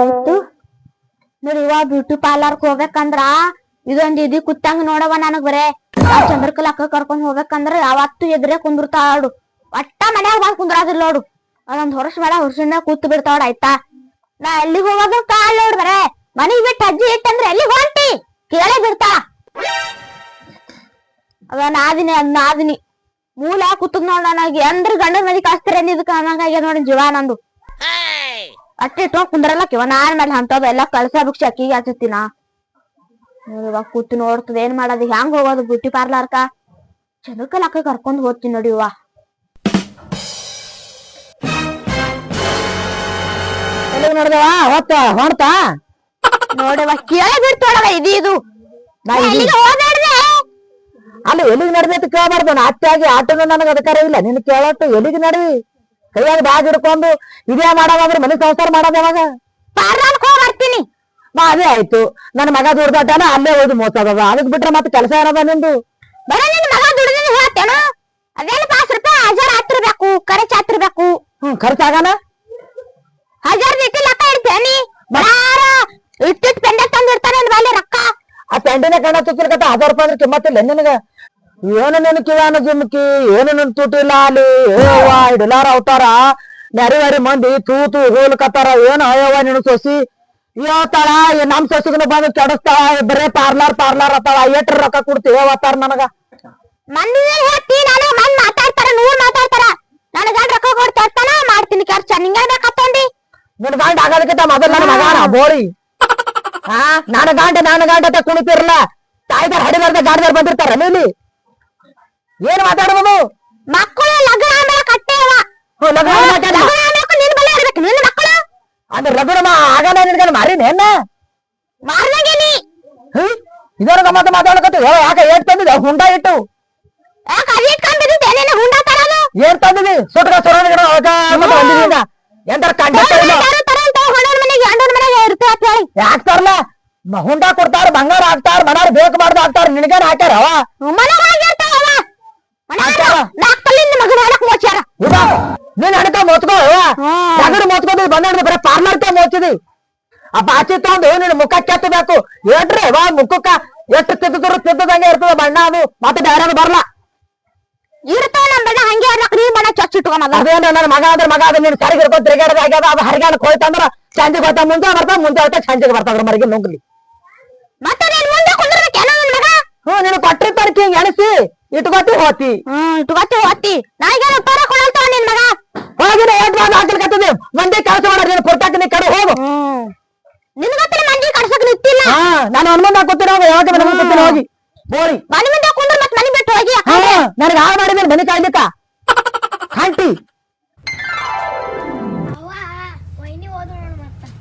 ಆಯ್ತು. ನೋಡಿ ಇವ ಬ್ಯೂಟಿ ಪಾರ್ಲರ್ ಹೋಗ್ಬೇಕಂದ್ರ ಇದೊಂದ್ ಇದಿ ಕುತ್ತಂಗ ನೋಡವ ನನಗ್ ಬರೇ. ಚಂದ್ರಕಲಾ ಅಕ್ಕ ಕರ್ಕೊಂಡ್ ಹೋಗ್ಬೇಕಂದ್ರ ಯಾವತ್ತು ಎದ್ರೆ ಕುಂದಿರ್ತಾಳು ಒಟ್ಟ ಮನ್ಯಾಗ ಬಂದ್ ಕುಂದ್ರಾದಿಲ್ಲ ನೋಡು. ಅದೊಂದ್ ಹೊರಸ್ ಮೇಳ ಹೊರಸಿನ ಕೂತ್ ಬಿಡ್ತಾವಡ ಆಯ್ತಾ. ನಾ ಎಲ್ಲಿಗ್ ಹೋಗೋದು ಕಾಲ್ ನೋಡ್ ಬರೇ. ಮನಿಗ್ ಬಿಟ್ಟು ಅಜ್ಜಿ ಇಟ್ಟಂದ್ರ ಎಲ್ಲಿಗ್ ಹೊಂಟಿ? ಕೇಳೇ ಬಿಡ್ತಾ ನಾದಿನಿ, ಅದ್ ನಾದಿನಿ. ಮೂಲ ಕೂತದ್ ನೋಡ್ ನನಗೆ. ಎಂದ್ರ ಗಂಡನ ಮದಿ ಇದಕ್ಕ? ಅನ್ನಂಗಾಗ್ಯ ನೋಡಿ ಜೀವ ನಂದು. ಅಟ್ಟೆ ಇಟ್ಕೊಂಡ್ ಕುಂದ್ರಲ್ಲ ಕಿವ ನಾನ್ ಮೇಲೆ ಅಂತದ. ಎಲ್ಲ ಕಳ್ಸ ಬಿಕ್ಷ ಅಕ್ಕಿಗೆ ಹಚ್ಚತ್ತಿನ ಇವಾಗ ಕೂತು ನೋಡ್ತದ, ಏನ್ ಮಾಡೋದು? ಹೆಂಗ್ ಹೋಗೋದು? ಬ್ಯೂಟಿ ಪಾರ್ಲರ್ಕ? ಚಂದ್ರಕಲ್ ಲಕ್ಕ ಕರ್ಕೊಂಡ್ ಹೋಗ್ತೀನಿ ನೋಡಿ ಇವ. ನೋಡ್ದವ? ಹೊತ್ತ ಹೊಣ್ತಾ ನೋಡವ ಕೇಳ ಬಿಡ್ತೋಳವ ಇದು ನಾ ಅಲ್ಲಿ ಎಲ್ಲಿಗೆ ನಡೆದೈತಿ ಕೇಳಬಾರ್ದು. ನಾನು ಅತ್ತಾಗಿ ಆಟೋನು ನನಗೆ ಅಧಿಕಾರ ಇಲ್ಲ. ನಿನ್ನ ಕೇಳಟ್ಟು ಎಲ್ಲಿಗೆ ನಡಿ? ಕೈಯಾಗ ಬ್ಯಾಗ್ ಹಿಡ್ಕೊಂಡು ಇದೇ ಮಾಡೋದಂದ್ರೆ ಮನೆ ಸಂಸಾರ ಮಾಡೋದು ಯಾವಾಗ? ಬರ್ತೀನಿ. ಬಾ ಅದೇ ಆಯ್ತು. ನನ್ನ ಮಗ ದುಡ್ದಾಟನ ಅಲ್ಲೇ ಹೋಗಿ ಮೋಸದ ಅದಕ್ ಬಿಟ್ರೆ ಮತ್ತೆ ಕೆಲಸ ಏನದ ನಿಂದು? ಬರೀ ನಿನ್ ಮಗ ದುಡಿದ್ರೆ ಹೇಳ್ತೇನು ಅದೇನು ಪಾಸ್ ರೂಪಾಯಿ? ಹಜಾರ್ ಹತ್ತಿರ್ಬೇಕು ಖರ್ಚು ಹತ್ತಿರ್ಬೇಕು ಹ್ಮ್ ಖರ್ಚಾಗನ ಹಜಾರ್ ಇಟ್ಟು ಲೆಕ್ಕ ಇಡ್ತೇನಿ ಬರಾರ ಇಟ್ಟಿಟ್ ಪೆಂಡೆ ತಂದಿರ್ತಾನೆ ನಿನ್ ಬಲ್ಲಿ ರೊಕ್ಕ ಆ ಪೆಂಟಿನ ಕಣ್ಣ ತುತ್ತಿರ್ಕತ್ತ ಹಜಾರ್ ರೂಪಾಯಿ ಅಂದ್ರೆ ಕಿಮ್ಮತ್ತಿಲ್ಲ ನಿನಗ. ಏನು ನಿನ್ ಕಿವಾನ ಜಿಮ್ಕಿ ಏನು ನಿನ್ ತುಟಿಲ್ಲ ಅಲ್ಲಿ ಏವ ಇಡಲಾರ ಅವತಾರ. ನರಿ ನರಿ ಮಂದಿ ತೂತು ಹೋಲ್ಕತ್ತಾರ ಏನು ಅಯ್ಯವ ನಿನ್ ಸೊಸಿ? ಹೇಳ್ತಾಳ ಈ ನಮ್ ಸೊಸಿಗನು ಬಂದು ಕೆಡಿಸ್ತಾಳ ಬರೇ ಪಾರ್ಲರ್ ಪಾರ್ಲರ್ ಅತ್ತಾಳ ಎಟ್ರ ರೊಕ್ಕ ಕೊಡ್ತೀವಿ ಅವತಾರ ನನಗ? ಮಂದಿ ಹೇಳ್ತಿ ನಾನು ಮಂದ್ ಮಾತಾಡ್ತಾರ ನೂರ್ ಮಾತಾಡ್ತಾರ. ನನ್ ಗಂಡ ರೊಕ್ಕ ಕೊಡ್ತಾ ಮಾಡ್ತೀನಿ ಖರ್ಚ ನಿಂಗ ಬೇಕಾತಂದಿ ನಿನ್ ಗಂಡ ಆಗೋದಕ್ಕಿಂತ ಮೊದಲು ನನ್ನ ಮಗಾನ ಬೋಳಿ. ಹಾ ನಾನು ಗಾಂಡ ನಾನು ಗಾಂಡ ಅಂತ ಕುಣಿತಿರಲ್ಲ ತಾಯ್ದಾರ ಹಡಿದಾರ್ದ ಗಾಡಿದಾರ್ ಬಂದಿರ್ತಾರ ನೀಲಿ ಏನ್ ಮಾತಾಡ್ಬೋದು ಮಕ್ಕಳು ಲಗ್ನ ಆಮೇಲೆ ಕಟ್ಟೇವ ಲಗ್ನ ಮಾತಾಡ ನಿನ್ ಬಲ್ಲಿ ಇರ್ಬೇಕು. ನಿನ್ನ ಮಕ್ಕಳು? ಅಂದ್ರೆ ಲಗ್ನ ಆಗಲ್ಲ ನಿನ್ಗೆ ಮಾರಿನೇನ ಮಾರ್ನಾಗೇನಿ ಹ್ಮ್? ಇದರ ಗಮ್ಮತ್ತ ಮಾತಾಡಕತ್ತ ಯಾಕೆ ಏಟ್ ತಂದಿದೆ ಹುಂಡ ಇಟ್ಟು. ಯಾಕೆ ಅದೇ ಇಟ್ಕೊಂಡಿದ್ದೆ ನೀನು ಹುಂಡ ತರೋದು ಏನ್ ತಂದಿದಿ ಸುಟ್ಕ ಸೊರ ಗಿಡ ಎಂತಾರ ಕಂಡಕ್ಟರ್ ಇಲ್ಲ ತರಂತ ಹೊಣೋರ್ ಮನೆಗೆ ಗಂಡನ ಅಂತ ಹೇಳಿ. ಯಾಕ್ ತರ್ಲ? ಹುಂಡ ಕೊಡ್ತಾರ ಬಂಗಾರ ಹಾಕ್ತಾರ ಮನಾರ್ ಬೇಕು ಮಾಡ್ದು ಹಾಕ್ತಾರ ನಿನಗೇನ್ ಹಾಕ್ಯಾರ ಅವ? ನೀನ್ ಅಣಕ ಮೋತ್ಕೋ ತಗಡು ಮೋತ್ಕೋದಿ ಬಂದ ಬರೀ ಪಾರ್ಲರ್ಕ ಮೋಚಿದಿ ಆ ಬಾಚಿ ತಗೊಂಡು ನಿನ್ ಮುಖ ಕೆತ್ತಬೇಕು. ಹೇಳ್ರಿ ವಾ ಮುಖಕ್ಕ ಎಷ್ಟು ತಿದ್ದರು ತಿದ್ದದಂಗೆ ಇರ್ತದ ಬಣ್ಣ ಅದು. ಮತ್ತೆ ಬೇರೆ ಬರ್ಲ. ಇರ್ತಾವ ನಮ್ ಬಣ್ಣ ಹಂಗೆ ಇರ್ಲಕ್ ನೀ ಬಣ್ಣ ಚೊಚ್ಚ ಇಟ್ಕೊಂಬದ ಅದೇನ ನನ್ನ ಮಗ ಅಂದ್ರೆ ಮಗ ಅದ್ರ ನೀನ್ ಕರಿಗೆ ಹಿಡ್ಕೊಂಡ್ ತಿರುಗಾಡದ ಆಗ್ಯದ ಅದು ಹರಿಗಾಣ ಹೋಯ್ತಂದ್ರ ಸಂಜೆಗೆ ಹೋಯ್ತಾ ಮುಂದೆ ಬರ್ತಾವ ಮುಂದೆ ಹೋಯ್ತಾ ಸಂಜೆಗೆ ಬರ್ತಾವ್ರ ಮರಿಗೆ ನುಗ್ಲಿ. ಹ್ಮ್ ನೀನು ಕೊಟ್ಟಿರ್ತಾರ ಹಿಂಗ್ ಎಣಸಿ ಇಟ್ಕೊತಿ ಹೋತಿ. ಹ್ಮ್ ಇಟ್ಕೊತಿ ಓದ್ತಿ ನಾಯಿಗೆ ಉತ್ತರ ಕೊಡಲ್ತಾವ ನಿನ್ ಮಗ? ಹೋಗಿನ ಏಟ್ ಬಾದ್ ಹಾಕಲ್ಕತ್ತದಿ ಮಂದಿ ಕೆಲಸ ನೀನು ಕೊಡ್ತಾಕ ನೀ ಕಡೆ ಹೋಗು. ನಿನ್ಗತ್ತಿನ ಮಂದಿ ಕಡ್ಸಕ್ ನಿಂತಿಲ್ಲ? ಹಾ ನಾನು ಹನುಮಂತ ಹೋಗು ಯಾವಾಗ ಮನೆ ಹೋಗಿ. ಬೋಳಿ. ಮನೆ ಮುಂದೆ ಕುಂದ್ರ ಮತ್ತೆ ಮನೆ ಬಿಟ್ಟು ಹೋಗಿ ಹಾ ನನಗೆ ಹಾಳು ಮಾಡಿದ್ರೆ ಮನೆ ಕಾಯ್ಲಿಕ್ಕ. ಹೋದ್ರು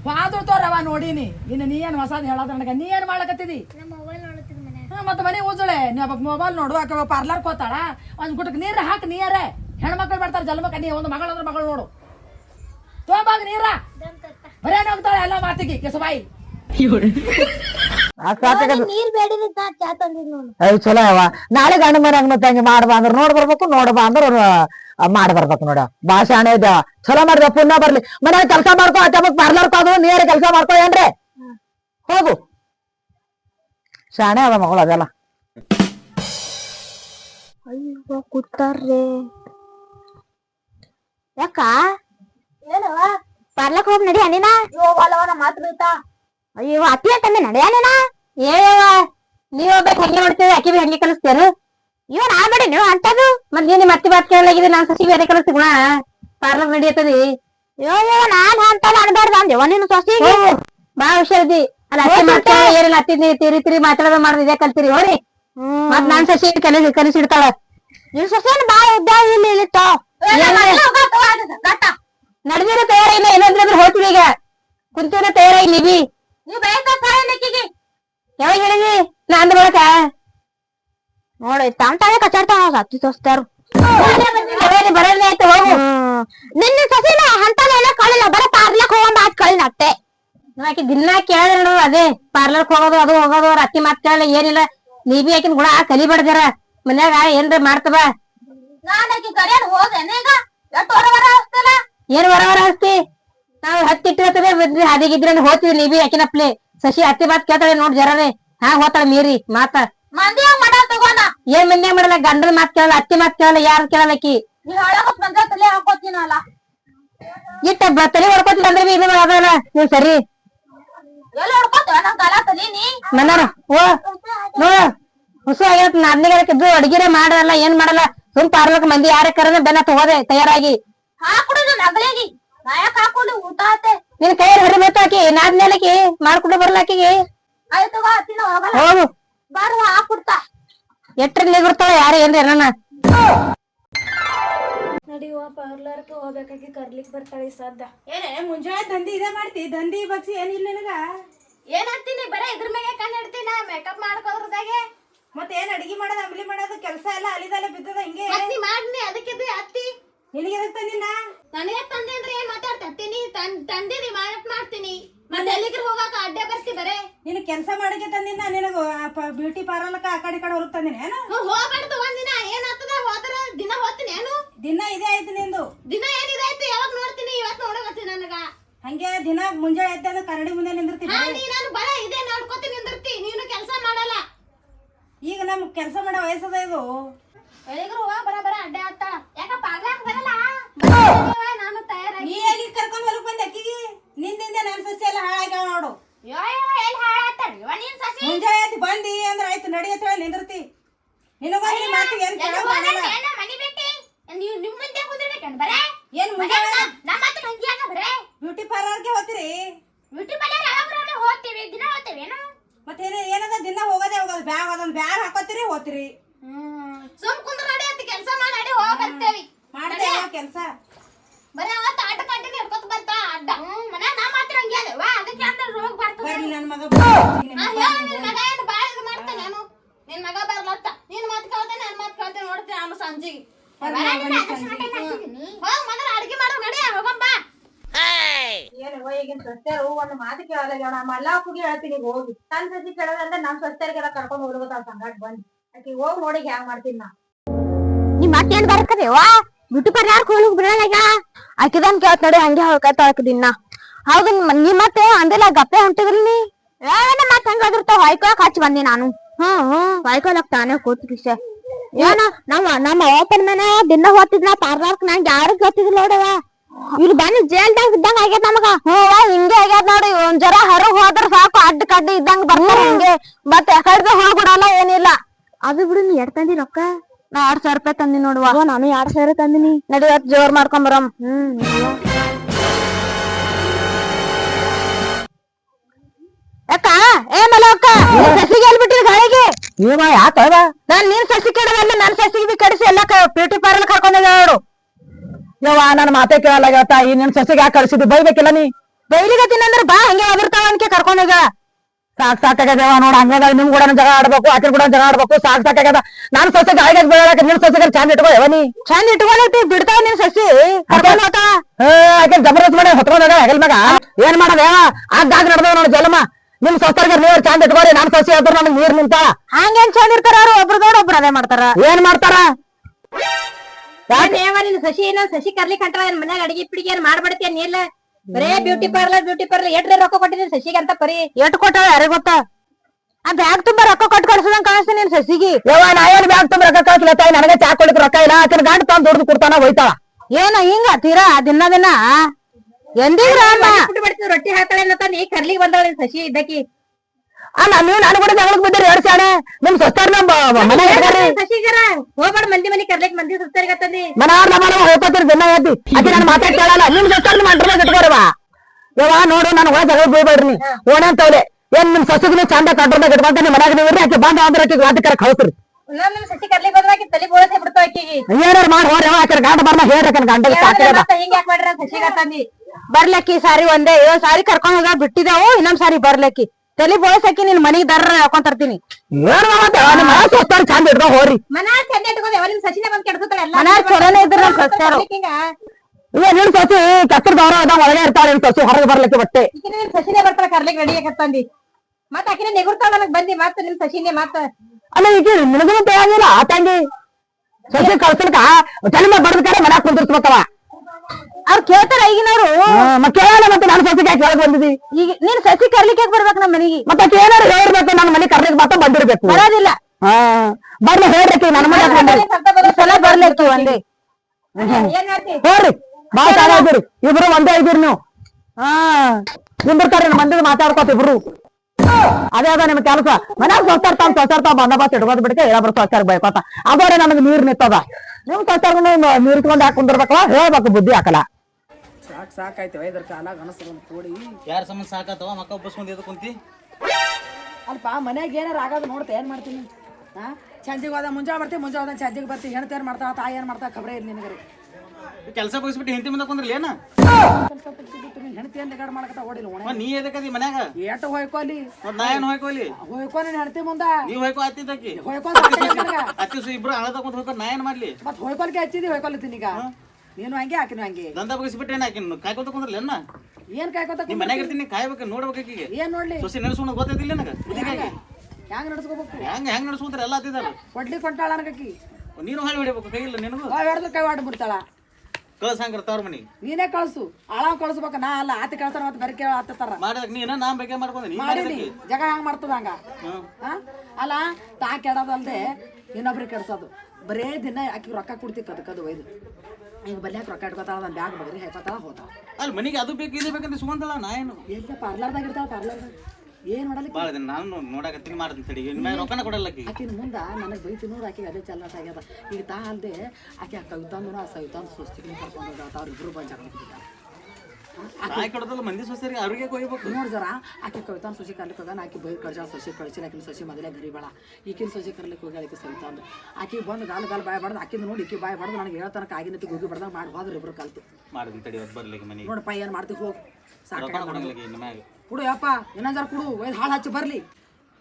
ನೋಡು ತೋರವ ನೋಡಿನಿ. ನೋಡೀನಿ ಇನ್ನು ನೀ ಏನು ಹೊಸದ್ ಹೇಳದ ನನಗ? ನೀ ಏನು ಮಾಡ್ಲಕತ್ತಿದಿ? ಮತ್ತೆ ಮನೆ ಉಜ್ಜಳೆ. ನೀ ಮೊಬೈಲ್ ನೋಡು ಆಕೆ ಪಾರ್ಲರ್ ಹೋತಾಳ ಒಂದು ಗುಟಕ್ ನೀರ್ ಹಾಕಿ ನೀರೇ. ಹೆಣ್ಮಕ್ಳು ಬರ್ತಾರ ಜನ್ಮಕ್ಕ ನೀ ಒಂದು ಮಗಳು ಅಂದ್ರೆ ಮಗಳು ನೋಡು. ತೋಬಾಗ ನೀರ. ಬರೇನ ಹೋಗ್ತಾಳೆ? ಎಲ್ಲ ಮಾತಿಗೆ. ಕೆಸಬಾಯಿ. ನೀರ್ ಬೇಡಿದ ಚಾ ತಂದಿದ್ ನೋಡು. ಅಯ್ಯ ಚಲೋ ಅವ. ನಾಳೆ ಗಂಡ ಮನೆ ಮತ್ತೆ ಹಂಗೆ ಮಾಡ್ಬಾ ಅಂದ್ರ. ನೋಡ್ ಬರ್ಬೇಕು ನೋಡ್ ಬಾ ಅಂದ್ರ ಮಾಡಿ ಬರ್ಬೇಕು ನೋಡ. ಭಾಷಾಣೆ ಇದ್ದಾವ ಚಲೋ ಮಾಡಿದ ಪುಣ್ಯ ಬರ್ಲಿ. ಮನ್ಯಾಗ ಕೆಲಸ ಮಾಡ್ಕೋ ಅಚ್ಚಬಕ್ ಪಾರ್ಲರ್ ಹೋದು ನೀರೆ ಕೆಲಸ ಮಾಡ್ಕೋ ಏನ್ರಿ? ಹೋಗು. ಶಾಣೆ ಅದ ಮಗಳು ಅದೆಲ್ಲ. ಅಯ್ಯೋ ಕೂತಾರ್ರಿ. ಯಾಕ? ಏನವ ಪಾರ್ಲಕ್ ಹೋಗ್ ನಡಿ ಅನಿನ? ಮಾತು ಬೀಳ್ತಾ ಅಯ್ಯೋ ಅತಿ ಅಂತಂದೆ ನಡೆಯಾನೇನ? ನೀನ ಏಯವ ನೀವ್ ಹೋಗ್ಬೇಕು ಹಂಗೆ ನೋಡ್ತೀವಿ ಬಿ ಹಂಗೆ ಕಲಿಸ್ತೇನು ಇವ ನಾ ಮಾಡಿ ನೀವು ಅಂತದು ಮತ್ ನೀನ್ ಮತ್ತೆ ಬಾತ್ ಕೇಳಲಾಗಿದೆ ನಾನ್ ಸಸಿ ಬೇರೆ ಕಲಿಸ್ತಿ ಗುಣ. ಪಾರ್ಲರ್ ನಡಿಯತ್ತದಿ ಅಯ್ಯೋ ಅಯ್ಯೋ ನಾನ್ ಅಂತಲ್ಲ ಅನ್ಬಾರ್ದು ಅಂದೇವ ನೀನು ಸಸಿ ಬಾ ಹುಷಾರದಿ. ಅಲ್ಲ ಅತ್ತೆ ಮಾಡ್ತಾಳ ಏನಿಲ್ಲ ಅತ್ತಿ ತಿರಿ ತಿರಿ ಮಾತಾಡೋದು ಮಾಡೋದು ಇದೇ ಕಲ್ತೀರಿ ಹೋರಿ. ಮತ್ ನಾನ್ ಸಸಿ ಕಲಿಸಿ ಕಲಿಸಿಡ್ತಾಳ ನಿನ್ ಸೊಸೆನ್ ಬಾ ಉದ್ದ ಇಲ್ಲಿ ಇಲ್ಲಿತ್ತ ನಡ್ದಿರ ತಯಾರಿ ಇಲ್ಲ ಏನಂದ್ರೆ ಹೋಗ್ತೀವಿ ಈಗ. ಕುಂತಿನ ತಯಾರ ಇಲ್ಲಿ ಬಿ ಯಾವಾಗ ಹೇಳಿದಿ ನಾನ್ ಬಳಕ ನೋಡಿ ತಾವೇ ಕಚಾಡ್ತಾವ ಸತ್ತಿ ಬರೋದೇ ಆಯ್ತು ಹೋಗು. ನಿನ್ನ ಸಸಿನ ಅಂತಲ್ಲ ಕಳಿಲ್ಲ. ಬರ ಪಾರ್ಲಕ್ ಹೋಗಂಬ ಆತ್ ಕಳಿನ ಅತ್ತೆ ಆಕಿ ದಿನ ಕೇಳಿದ್ರೆ ನೋಡು ಅದೇ ಪಾರ್ಲರ್ಕ್ ಹೋಗೋದು ಅದು ಹೋಗೋದು ಅವ್ರ ಅತ್ತಿ ಮಾತ್ ಕೇಳಲ್ಲ ಏನಿಲ್ಲ. ನೀ ಬಿ ಆಕಿನ ಗುಣ ಕಲಿಬಾರ್ದಾರ ಮನ್ಯಾಗ ಏನ್ರ ಮಾಡ್ತವ ನಾನ್ ಆಕಿ ಕರಿಯನ್ ಹೋದೇನೆ ಈಗ ಎಷ್ಟ್ ಹೊರ ಹೊರ ಏನ್ ವರ ಹಸ್ತಿ ನಾವ್ ಹತ್ತಿ ಇಟ್ಟಿರ್ತದೆ ಬಿದ್ರಿ ಹಾದಿಗಿದ್ರಿ ಹೋಗ್ತಿದ್ವಿ ನೀ ಬಿ ಆಕಿನಪ್ಲೆ ಸಸಿ ಹತ್ತಿ ಮಾತ್ ಕೇಳ್ತಾಳೆ ನೋಡ್ ಜರನೆ. ಹಾ ಹೋತಾಳ ಮೀರಿ. ಮಾತ. ಮಂದಿ ಮಾಡ ತಗೋಣ. ಏನ್ ಮಂದಿ ಮಾಡಲ್ಲ? ಗಂಡನ ಮಾತ್ ಕೇಳಲ್ಲ ಅತ್ತಿ ಮಾತ್ ಕೇಳಲ್ಲ ಯಾರು ಕೇಳಲ್ಲ ಆಕಿ? ತಲೆ ಹಾಕೋತೀನಲ್ಲ ಇಟ್ಟ ತಲೆ ಹೊಡ್ಕೋತೀನಿ ಅಂದ್ರೆ ಇದು ಅದಲ್ಲ. ನೀವ್ ಸರಿ? ಮನ್ನಾರ ಓ ನೋಡ ಹೊಸ ಆಗೈತ್ ನಾದ್ನಿಗಳಿದ್ದು ಅಡಿಗೆರೆ ಮಾಡಲ್ಲ ಏನ್ ಮಾಡಲ್ಲ. ಸುಮ್ ಪಾರ್ಲಕ್ ಮಂದಿ ಯಾರ ಕರೆನ ಬೆನ್ನ ತಗೋದೆ ತಯಾರಾಗಿ. ಹಾಕೊಡು ನನ್ ಅಗಲಿಗಿ ನಾ ಯಾಕ್ ಹಾಕೊಂಡು ಊಟ ಆತೆ? ನಿನ್ ಕೈಯಲ್ಲಿ ಹರಿ ಬೇತಾಕಿ ನಾದ್ನೇಲಕಿ ಮಾಡ್ಕೊಂಡು ಬರ್ಲಾಕಿಗೆ ಆಯ್ತು ತಿನ್ನ ಹೋಗಲ್ಲ. ಹೋಗು. ಬಾರು ಹಾಕ್ಬಿಡ್ತಾ ಎಟ್ರ ನಿಗುರ್ತಾಳ ಯಾರ ಏನ್ರಿ ಏನನ ನಡಿಯುವ ಪಾರ್ಲರ್ಗೆ ಹೋಗ್ಬೇಕಾಗಿ ಕರ್ಲಿಕ್ ಬರ್ತಾಳೆ ಸದ್ದ. ಏನೇ ಮುಂಜಾನೆ ದಂಧಿ ಇದೇ ಮಾಡ್ತಿ? ದಂಧಿ ಬಗ್ಸಿ ಏನಿಲ್ಲ ನಿನಗ? ಏನ್ ಅಂತೀನಿ? ಬರೇ ಇದ್ರ ಮೇಲೆ ಕಣ್ಣು ಇಡ್ತೀನ ಮೇಕಪ್ ಮಾಡ್ಕೋದ್ರದಾಗೆ. ಮತ್ತೆ ಏನ್ ಅಡಿಗೆ ಮಾಡೋದು ಅಂಬ್ಲಿ ಮಾಡೋದು ಕೆಲಸ ಎಲ್ಲ ಅಲಿದಲ್ಲೇ ಬಿದ್ದದ ಹಿಂಗೆ? ಮಾಡ್ನಿ ಅದಕ್ಕೆ ಅತ್ತಿ ನಿನಗೆ ಎದಕ್ ತಂದಿಲ್ಲ ನನಗೆ ತಂದೆ ಅಂದ್ರೆ ಏನ್ ಮಾತಾಡ್ತೀನಿ ತಂದಿನಿ ಮಾರಾಟ ಮಾಡ್ತೀನಿ. ಮತ್ತೆ ಎಲ್ಲಿಗ್ರ ಹೋಗಾಕ ಅಡ್ಡೆ ಬರ್ತಿ ಬರೇ. ನಿನ್ ಕೆಲಸ ಮಾಡಕ್ಕೆ ತಂದಿನ ನಿನಗ ಬ್ಯೂಟಿ ಪಾರ್ಲರ್ಕ ಆ ಕಡೆ ಕಡೆ ಹೊಲಕ್ ತಂದಿನಿ ಏನು? ಹೋಗ್ಬಾರ್ದು ಒಂದಿನ ಏನಾಗ್ತದ ಹೋದ್ರ ದಿನ ಹೋಗ್ತೀನಿ. ಏನು? ದಿನ ಇದೇ ಆಯ್ತು ನಿಂದು. ದಿನ ಏನಿದೆ ಆಯ್ತು? ಯಾವಾಗ ನೋಡ್ತೀನಿ? ಇವತ್ತು ನೋಡಕತ್ತೀನಿ ನನಗ. ಹಂಗೆ ದಿನ ಮುಂಜಾನೆ ಐತೆ ಅಂದ್ರೆ ಕನ್ನಡಿ ಮುಂದೆ ನಿಂದಿರ್ತೀನಿ ನಾನು ಬರ ಇದೇ ನೋಡ್ಕೊತೀನಿ ನಿಂದಿರ್ತಿ. ನೀನು ಕೆಲಸ ಮಾಡಲ್ಲ. ಈಗ ನಮ್ಗೆ ಕೆಲಸ ಮಾಡೋ ವಯಸ್ಸದ ಇದು. ಎಲ್ಲಿಗ್ರ ಹೋಗ ಬರ ಬರ ಯಾಕಪ್ಪ ಆತ ಯಾಕ ಬರಲ್ಲ? ನಾನು ತಯಾರಾಗಿ ನೀ ಎಲ್ಲಿ ಕರ್ಕೊಂಡ್ ಹೊಲಕ್ ಬಂದ ಅಕ್ಕಿಗೆ? ನಿಂದಿಂದ ನನ್ ಸಸ್ಯ ಎಲ್ಲ ಹಾಳಾಗ್ಯಾವ ನೋಡು. ಮುಂಜಾನೆ ಎದ್ದು ಬಂದಿ ಅಂದ್ರೆ ಆಯ್ತು ನಡಿ ಅಂತ ಹೇಳಿ ನಿಂದಿರ್ತಿ. ನಿನಗೊಂದು ಮಾತಿಗೆ ಏನ್ ಕೇಳೋ ಬರಲ್ಲ. ಮನಿ ಬಿಟ್ಟಿ? ನೀವು ನಿಮ್ಮ ಮುಂದೆ ಕುಂದಿರ್ಬೇಕೇನ್ ಬರೇ? ಏನ್ ಮುಂಜಾನೆ ನಮ್ಮ ಮಾತು ಬರೇ? ಬ್ಯೂಟಿ ಪಾರ್ಲರ್ಗೆ ಹೋಗ್ತೀರಿ? ಬ್ಯೂಟಿ ಪಾರ್ಲರ್ ಯಾವಾಗ ಹೋಗ್ತೀವಿ ದಿನ ಹೋಗ್ತೀವಿ ಏನು ಮತ್ತೆ ಏನ ಏನದ ದಿನ ಹೋಗೋದೇ ಹೋಗೋದು. ಬ್ಯಾಗ್ ಅದೊಂದು ಬ್ಯಾಗ್ ಹಾಕೋತೀರಿ ಹೋಗ್ತೀರಿ. ಸುಮ್ ಕುಂದ್ರ ನಡಿ ಅಂತ ಕೆಲಸ ಮಾಡಿ ಹೋಗಿ ಬರ್ತೇವಿ. ಮಾಡ್ದೆ ಕೆಲಸ. ಬರೀ ಅವತ್ತು ಆಟ ಕಂಟಿನ್ಯೂ ಹಿಡ್ಕೊತ ಬರ್ತಾ ಅಡ್ಡ. ಮನೆ ನಾ ಮಾತ್ರ ಹಂಗೆ ಅದ. ವಾ ಅದಕ್ಕೆ ರೋಗ ಬರ್ತದೆ ಬರ್ಲಿ. ನನ್ನ ಮಗ ಆ, ಹೇಳು, ನಿನ್ ಮಗ ಏನು ಬಾಳ ಇದು ಮಾಡ್ತಾನೆ ನಾನು? ನಿನ್ ಮಗ ಬರ್ಲತ್ತ? ನಿನ್ನ ಮಾತು ಕೇಳ್ತೇನೆ ನನ್ ಮಾತು ಕೇಳ್ತೇನೆ ನೋಡ್ತೀನಿ ನಾನು ಸಂಜಿಗೆ. ಹೋಗ್ ಅಡ್ಗೆ ಮಾಡೋ ನಡಿ ಏನು ಈಗಿನ ಒಂದು ಮಾತು ಕೇಳಲ್ಲ ಹೇಳ್ತೀನಿ ಹೋಗಿ. ತನ್ನ ಸಸಿ ಕೇಳೋದಂದ್ರೆ ನಮ್ಮ ಸಸ್ಯರಿಗೆಲ್ಲ ಕರ್ಕೊಂಡು ಹೋಗ್ಬೇಕು ಸಂಗಾಟ ಬಂದು. ಆಕಿ ಹೋಗಿ ನೋಡಿ ಹ್ಯಾಂಗ್ ಮಾಡ್ತೀನಿ ನಾ. ನಿಮ್ ಮತ್ತೇನ್ ಬರಕದೆ? ವಾ ಬ್ಯೂಟಿ ಯಾರು ಹೋಗ್ಲಿಕ್ ಬಿಡಲ್ಲ ಆಕಿದನ್ ಕೇಳ್ತ ನೋಡಿ ಹಂಗೆ ಹೋಗ್ತಾಳ ದಿನ ಹೌದು ನಿಮ್- ನೀ ಮತ್ತೆ ಅಂದಿಲ್ಲ ಗಪ್ಪೆ ಹೊಂಟಿದ್ರಿ ನೀ? ಏನ ಮತ್ ಹಂಗ ಅದಿರ್ತಾವ? ಹೊಯ್ಕೊಳಕ್ ಹಚ್ಚಿ ಬಂದಿ ನಾನು. ಹ್ಮ್ ಹ್ಮ್. ಹೊಯ್ಕೊಳಕ್ ತಾನೇ ಕೂತ್ಕಿಸ ಏನ ನಮ್ಮ ನಮ್ಮ ಓಪನ್ ಮನೆ ದಿನ ಹೋಗ್ತಿದ್ ನಾ ಪಾರ್ಲರ್ಕ್ ನಂಗೆ ಯಾರು ಗೊತ್ತಿದ್ದಿಲ್ಲ ನೋಡವ ಇಲ್ಲಿ ಬನ್ನಿ ಜೇಲ್ದಾಗ ಇದ್ದಂಗ ಆಗ್ಯದ ನಮಗ. ಹ್ಞೂ ಹಿಂಗೆ ಆಗ್ಯದ ನೋಡಿ. ಒಂದ್ ಜರ ಹೊರಗ್ ಹೋದ್ರ ಸಾಕು ಅಡ್ಡ ಕಡ್ಡ ಇದ್ದಂಗ ಬರ್ತಾರ ಹಿಂಗೆ. ಮತ್ತೆ ಕಡ್ದ ಹೋಗ್ಬಿಡಲ್ಲ ಏನಿಲ್ಲ. ಅದು ಬಿಡು ನೀ ಎಡ್ ತಂದಿ ರೊಕ್ಕ? ನಾ ಎರಡ್ ಸಾವಿರ ರೂಪಾಯಿ ತಂದಿ ನೋಡುವ. ನಾನು ಎರಡ್ ಸಾವಿರ ತಂದಿನಿ. ನಡಿ ಜೋರ್ ಮಾಡ್ಕೊಂಬರಮ್ ಹ್ಮ್ ಅಕ್ಕ ಏ ಮಲ ಅಕ್ಕ ಸಸಿಗೆ ಎಲ್ಬಿಟ್ಟಿರಿ ಗಾಳಿಗೆ? ನೀವ ಯಾಕ ನಾನ್ ನೀನ್ ಸಸಿ ಕೆಡವಲ್ಲ ನನ್ ಸಸಿಗೆ ಬಿ ಕಡಿಸಿ ಎಲ್ಲ ಬ್ಯೂಟಿ ಪಾರ್ಲರ್ ಕರ್ಕೊಂಡ ನೋಡು. ಯವ್ವ ನನ್ನ ಮಾತೆ ಕೇಳಲ್ಲ ತಾಯಿ ನಿನ್ ಸಸಿಗೆ ಯಾಕೆ ಕಳ್ಸಿದ್ವಿ ಬೈಬೇಕಿಲ್ಲ ನೀ. ಬೈಲಿಗತ್ತಿನ ಅಂದ್ರೆ ಬಾ ಹಂಗೆ ಒದರ್ತಾವ ಅನ್ಕೆ ಕರ್ಕೊಂಡೋಗ ಸಾಕ್ ಸಾಕಾಗ್ಯದ ನೋಡ ಹಂಗಾಗ ನಿಮ್ ಕೂಡ ಜಗ ಆಡ್ಬೇಕು ಆಕಿನ ಕೂಡ ಜಗ ಆಡ್ಬೇಕು ಸಾಕ್ ಸಾಕಾಗ್ಯದ ನಾನು ಸಸ್ಯ ಗಾಳಿಗೆ ಬೆಳಕ ನಿನ್ ಸಸ್ಯಗಳು ಚಂದ ಇಟ್ಕೋ ಯಾವ ನೀ. ಚಂದ ಇಟ್ಕೊಂಡೈತಿ ಬಿಡ್ತಾವ ನಿನ್ ಸಸಿ. ಆಕೆ ಜಬರ್ದಸ್ತ್ ಮಾಡಿ ಹೊತ್ಕೊಂಡಾಗ ಹೆಗಲ್ ಮ್ಯಾಗ. ಏನ್ ಮಾಡದ ಆಗ್ದಾಗ ಆಗಾಗ ನಡ್ದವ ನೋಡ್ ಜಲಮ. ನಿಮ್ ಸಸ್ತರ್ಗ ನೀರ್ ಚಂದ ಇಟ್ಕೋರಿ ನಾನ್ ಸಸಿ ಆದ್ರ ನನಗ್ ನೀರ್ ನಿಂತ. ಹಂಗೇನ್ ಚಂದ ಇರ್ತಾರ ಅವ್ರು ಒಬ್ರು ದೊಡ್ಡ ಒಬ್ರು ಅದೇ ಮಾಡ್ತಾರ. ಏನ್ ಮಾಡ್ತಾರ? ಸಸಿ ಏನ ಸಸಿ ಕರ್ಲಿಕ್ ಹೊಂಟಾಳ ಏನ್ ಮನ್ಯಾಗ ಅಡಿಗೆ ಪಿಡಿಗೆ ಏನ್ ಮಾಡ್ಬಿಡ್ತೀಯ ನೀಲ್ಲ ಬರೇ ಬ್ಯೂಟಿ ಪಾರ್ಲರ್ ಬ್ಯೂಟಿ ಪಾರ್ಲರ್ ಎಟ್ರೆ ರೊಕ್ಕ ಕೊಟ್ಟಿದ್ದೀನಿ ಸಸಿಗೆ ಅಂತ ಪರಿ. ಎಟ್ ಕೊಟ್ಟಾಳ ಯಾರಿಗ ಗೊತ್ತಾ? ಆ ಬ್ಯಾಗ್ ತುಂಬಾ ರೊಕ್ಕ ಕೊಟ್ಟು ಕಳ್ಸದಂಗ ಕಾಣಿಸ್ತೀನಿ ನೀನ್ ಸಸಿಗೆ. ಯವ್ವ ನಾ ಏನ್ ಬ್ಯಾಗ್ ತುಂಬ ರೊಕ್ಕ ಕಳ್ಸಿಲ್ಲ ತಾಯಿ? ನನಗೆ ಚಾ ಕೊಡಕ್ ರೊಕ್ಕ ಇಲ್ಲ. ಆಕಿನ ಗಂಡ ತಂದ್ ದುಡ್ದು ಕೊಡ್ತಾನ ಹೋಯ್ತಾಳ. ಏನ ಹಿಂಗ ತೀರಾ? ದಿನ ದಿನ? ಎಂದಿಗ್ರ ಬಿಡ್ತೀವಿ ರೊಟ್ಟಿ ಹಾಕ್ತಾಳೆ ಅಂತ ನೀ ಕರ್ಲಿಗೆ ಬಂದಾಳ ಸಸಿ ಸಸಿ ನೀವು ನಾನು ಕೂಡ ಜಗಳಕ್ಕೆ ಬಿದ್ದೀರಿ ಎರಡು ನಿಮ್ ಮನೆ ಮಂದಿ ಮನಿ ಕರ್ಲಿಕ್ ಮಂದಿ ಮನಾರ್ ನಮ್ಮ ನಾನು ಮಾತಾಡ್ ಕೇಳಲ್ಲ ನಿಮ್ ಮಾಡ್ರಲ್ಲ ಯವ್ವ ನೋಡು ನಾನು ಒಳ ಜಗಳ ಬೀಳ್ಬೇಡ್ರಿ. ಓಣ ಅಂತವ್ಲೆ ಏನ್ ನಿಮ್ ಸಸ್ಯಗೂ ಚಂದ ಕಡ್ರದಾಗ ಇಟ್ಕೊಂತ ನಿಮ್ ಮನ್ಯಾಗ ಆಕೆ ಬಂದ ಅಂದ್ರೆ ಆಕೆ ವಾದಕರ ಕಳ್ಸ್ರಿ ಏನಾರ ಮಾಡಿ ಹೋರಿ ಯವ್ವ ಆಕೆ ಗಂಡ ಗಂಡ ಬರ್ಲಕ್ಕಿ ಸಾರಿ ಒಂದೇ. ಏಳ್ ಸಾರಿ ಕರ್ಕೊಂಡ್ ಹೋಗ ಬಿಟ್ಟಿದಾವು ಇನ್ನೊಂದ್ ಸಾರಿ ಬರ್ಲಕ್ಕಿ. ತಲಿ ಬೋಳಸಕ್ಕಿ ನಿನ್ ಮನಿಗ್ ದರ ಹಾಕೊಂಡ್ ತರ್ತೀನಿ. ಚಂದ ಇಡ್ದ ಹೋರಿ ಮನ ಚಂದ ಇಟ್ಕೋದೆ ಯಾವ ನಿಮ್ ಸಸಿನೇ ಬಂದ್ ಚಲೋನೆ ಇದ್ರ ನಮ್ ಇವ ನಿಮ್ ಸಸಿ ಕತ್ತರ್ದವ್ರ ಅದ ಒಳಗೆ ಇರ್ತಾಳ ನಿಮ್ ಸಸಿ ಹೊರಗೆ ಬರ್ಲಿಕ್ಕೆ ಬಟ್ಟೆ. ಸಸಿನೇ ಬರ್ತಾಳ ಕರ್ಲಿಕ್ ರೆಡಿ ಆಗತ್ತಂದಿ ಮತ್ತ ಆಕಿನ ನೆಗುರ್ತಾಳ ನನಗ್ ಬಂದಿ ಮತ್ತ ನಿಮ್ ಸಸಿನೇ ಮತ್ತ ಅಲ್ಲ ಈಗ ನಿನಗೂ ತಯಾರಿಲ್ಲ ಆ ತಂಗಿ. ಸೊಸೆ ಕಳ್ಸಲ್ಕ? ಜನ್ಮ ಬಡದಕಾರ ಮನ್ಯಾಗ ಕುಂದಿರ್ಸ್ಬೇಕವ. ಅವ್ರು ಕೇಳ್ತಾರ ಈಗಿನವ್ರು ಮತ್ತೆ ಕೇಳಲ್ಲ ಮತ್ತೆ ನಾನು ಸಸಿ ಯಾಕೆ ಹೇಳಕ್ ಬಂದಿದಿ? ಈಗ ನೀನ್ ಸಸಿ ಕರ್ಲಿಕ್ಕೆ ಬರ್ಬೇಕು ನಮ್ಮ ಮನೆಗೆ? ಮತ್ತೆ ಏನಾರು ಹೇಳ್ಬೇಕು ನನ್ನ ಮನೆ ಕರ್ಲಿಕ್ಕೆ ಮಾತ್ರ ಬಂದಿರ್ಬೇಕು. ಬರೋದಿಲ್ಲ. ಹಾ ಬರ್ಲಿ ಹೇಳ್ಬೇಕು ನನ್ನ ಮನೆ ಸಲ ಬರ್ಲಿತ್ತು ಒಂದೇ. ಹೋರಿ ಬಾ ಸಾಲ ಇದ್ದೀರಿ ಇಬ್ರು ಒಂದೇ ಇದ್ದೀರಿ ನೀವು. ಹಾ ನಿಂದಿರ್ತಾರ ಮಂದಿ ಮಾತಾಡ್ಕೋತ ಇಬ್ರು. ಅದೇ ಅದ ನಿಮ್ ಕೆಲಸ. ಮನ್ಯಾಗ ಸೊಸ್ತಾರ್ತಾವ ಸೊಸ್ತಾರ್ತಾವ ಬಂದ ಬಸ್ ಇಡ್ಬೋದು ಬಿಡಕ್ಕೆ ಹೇಳಬ್ರು ಸೊಸ್ತಾರ ಬೈಕೋತ ಅದೋರೆ ನನಗೆ ನೀರ್ ನಿಂತದ. ನಿಮ್ ಸೊಸ್ತಾರ್ಗು ನೀರ್ ಇಟ್ಕೊಂಡು ಹಾಕ್ ಕುಂದಿರ್ಬೇಕಲ್ಲ ಹೇಳ್ಬೇಕು ಬುದ್ಧಿ ಹಾಕಲ್ಲ. ಸಾಕ್ ಸಾಕಾಯ್ತು ಇದ್ರ ಕಾಲಾಗ ಅನಸ್ತದ ಒಂದು ಕೋಡಿ. ಯಾರ ಸಂಬಂಧ ಸಾಕಾತವ? ಮಕ್ಕ ಒಬ್ಬಸ್ಕೊಂಡ್ ಎದ್ದು ಕುಂತಿ? ಅಲ್ಪ ಮನ್ಯಾಗ ಏನಾರ ಆಗೋದು ನೋಡ್ತಾ ಏನ್ ಮಾಡ್ತೀನಿ? ಹಾ ಚಂದಿಗೆ ಹೋದ ಮುಂಜಾ ಬರ್ತೀವಿ ಮುಂಜಾ ಹೋದ ಚಂದಿಗೆ ಬರ್ತೀವಿ ಹೆಣ್ತ ಏನ್ ಮಾಡ್ತಾ ತಾಯಿ ಏನ್ ಮಾಡ್ತಾ ಖಬರೇ ಇಲ್ಲ ನಿನಗೆ ಕೆಲಸ ಬಗ್ಸ್ಬಿಟ್ಟು ಹೆಂಡತಿ ಮುಂದೆ ಕುಂದ್ರಲಿ ಏನ? ನೀನ್ ಹೆಣ್ತಿ ಏನ್ ಮಾಡಕತ್ತ ಓಡಿಲ್ಲ ಒಣ ಮತ್ತ್ ನೀ ಎದಕ್ಕದಿ ಮನ್ಯಾಗ? ಏಟು ಹೋಯ್ಕೋಲಿ. ಮತ್ ನಾ ಏನ್ ಹೋಯ್ಕೋಲಿ? ಹೋಯ್ಕೋ ನೀನ್ ಹೆಣ್ತಿ ಮುಂದ. ನೀ ಹೋಯ್ಕೋ ಅತ್ತಿದ್ದಕ್ಕಿ ಹೋಯ್ಕೋ ಅತ್ತಿ ಸು ಇಬ್ರು ಹಳದ ಕುಂತ ಹೋಯ್ಕೋ ನಾ ಏನ್ ಮಾಡ್ಲಿ? ಮತ್ ಹೋಯ್ಕೊಲ್ಕೆ ಹಚ್ಚಿದಿ ಹೋಯ್ಕೊಲತ್ತೀನಿ ಈಗ. ನೀನು ಹಂಗೆ ಹಾಕಿನ ಹಂಗೆ. ದಂಧ ಬಗ್ಸ್ಬಿಟ್ಟು ಏನು ಹಾಕಿನ ಕಾಯ್ಕೋತ ಕುಂದ್ರಲ್ಲ ಏನ? ಏನ್ ಕಾಯ್ಕೋತ ನಿಮ್ಮ ಮನೆಗೆ ಇರ್ತೀನಿ ಕಾಯ್ಬೇಕು ನೋಡ್ಬೇಕು ಆಕಿಗೆ. ಏನ್ ನೋಡ್ಲಿ? ಸೊಸಿ ನಡೆಸೋಣ ಗೊತ್ತೈತಿಲ್ಲ ನನಗೆ? ಬುದ್ಧಿಗಾಗಿ ಹೆಂಗ್. ನಡ್ಸ್ಕೋಬೇಕು? ಹ್ಯಾಂಗ್ ಹೆಂಗ್ ನಡೆಸ್ಕೊಂತಾರ? ಎಲ್ಲ ಅತ್ತಿದಾರ ಕೊಡ್ಲಿ ಕೊಟ್ಟಾಳ ನನಗಕ್ಕಿ ನೀನು ಹಾಳು ಹೊಡಿಬೇಕು ಕೈಯಿಲ್ಲ ನಿನಗೂ? ಆ ಹಿಡ್ದು ಕೈ ವಾಡ್ ಬಿಡ್ತಾಳ. ಕಳ್ಸ ಹಂಗ ತವ್ರ ಮನಿ. ನೀನೇ ಕಳ್ಸು. ಆಳ ಕಳ್ಸ್ಬೇಕ ನಾ ಅಲ್ಲ ಆತಿ ಕಳ್ಸಾರ ಮತ್ತೆ ಬರೀ ಕೇಳ ಆತತಾರ. ಮಾಡಿದಾಗ ನೀನ ನಾ ಬೇಕೆ ಮಾಡ್ಕೊಂಡೆ ನೀ ಮಾಡೀನಿ. ಜಗ ಹಂಗ ಮಾಡ್ತದ ಹಂಗ? ಅಲ್ಲ ತಾ ಕೆಡೋದಲ್ದೆ ಇನ್ನೊಬ್ರಿಗೆ ಕೆಡ್ಸೋದು. ಬರೇ ದಿನ ಆಕಿ ರೊಕ್ಕ ಕೊಡ್ತಿ ಕದಕದು ಒಯ್ದು. ಈಗ ಬಲ್ಯಾಕ ರೊಕ್ಕ ಇಟ್ಕೊತಾಳ ನನ್ನ ಬ್ಯಾಗ್ ಬಗ್ರಿ ಹಾಕೋತಾಳ ಹೋತಾಳ. ಅಲ್ಲಿ ಮನೆಗೆ ಅದು ಬೇಕು ಇದು ಬೇಕಂತ ಸುಗಂತಲ್ಲ ನಾ ಏನು? ಎಲ್ಲ ಪಾರ್ಲರ್ದಾಗ ಇರ್ತಾಳ ಪಾರ್ಲರ್ದಾಗ. ಏನು ಮಾಡಲಿ ಭಾಳ ದಿನ ನಾನು ನೋಡಕತ್ತೀನಿ ಮಾಡ್ತೀನಿ ತಡಿ. ಇನ್ ಮ್ಯಾಗ ರೊಕ್ಕನ ಕೊಡಲ್ಲ ಆಕಿ ಆಕಿನ ಮುಂದೆ ನನಗೆ ಬೈತಿ ನೋಡಿ ಆಕೆಗೆ ಅದೇ ಚಲ್ಲಾಟ ಆಗ್ಯದ. ಈಗ ತಾ ಅಲ್ದೆ ಆಕೆ ಆ ಕವಿತಾಂದು ಆ ಸವಿತಾಂದು ಸ್ವಸ್ತಿಗೆ ಕರ್ಕೊಂಡು ಹೋದ ಅವ್ರಿಬ್ರು ಬಿಟ್ಟಿದ್ದಾರೆ ನಾಯಿ ಕೊಡೋದಲ್ಲ ಮಂದಿ ಸೊಸೆರಿಗೆ ಅವ್ರಿಗೆ ಕೊಯ್ಬೇಕು. ನೋಡಿ ಸರ ಆಕೆ ಕವಿತಾನ ಸೊಸಿ ಕರ್ಲಿಕ್ಕೆ ಹೋಗಾನ ಆಕೆ ಬೈ ಕಳ್ಸ ಸೊಸಿ ಕಳ್ಸಿಲ್ಲ ಆಕಿನ ಸೊಸಿ ಮೊದಲೇ ಗರಿಬಾಳ ಈಕಿನ ಸೊಸಿ ಕರ್ಲಿಕ್ಕೆ ಹೋಗಿ ಆಕೆ ಸವಿತಾಂದು ಆಕೆ ಬಂದು ಗಾಲ ಗಾಲ ಬಾಯ್ ಬಡ್ದು ಆಕಿಂದ ನೋಡಿ ಈಕಿ ಬಾಯ್ ಬಡ್ದು ನನಗೆ ಹೇಳ್ತಾನ ಆಗಿನ ಹೋಗಿ ಬಡ್ದಾಗ ಮಾಡಿ ಹೋದ್ರೆ ಇಬ್ರು ಕಲ್ತು. ಮಾಡ್ತೀನಿ ತಡಿ ಅದು ಬರ್ಲಿಕ್ಕೆ ಮನಿಗೆ. ನೋಡಪ್ಪ ಏನು ಮಾಡ್ತೀವಿ ಹೋಗಿ. ಸಾಕ ರೊಕ್ಕನ ಕೊಡಂಗಿಲ್ಲ ಇನ್ ಮ್ಯಾಗ. ಕುಡು ಯಪ್ಪ ಇನ್ನೊಂದ್ ಜರ ಕುಡು ಒಯ್ದು ಹಾಳು ಹಚ್ಚಿ ಬರ್ಲಿ.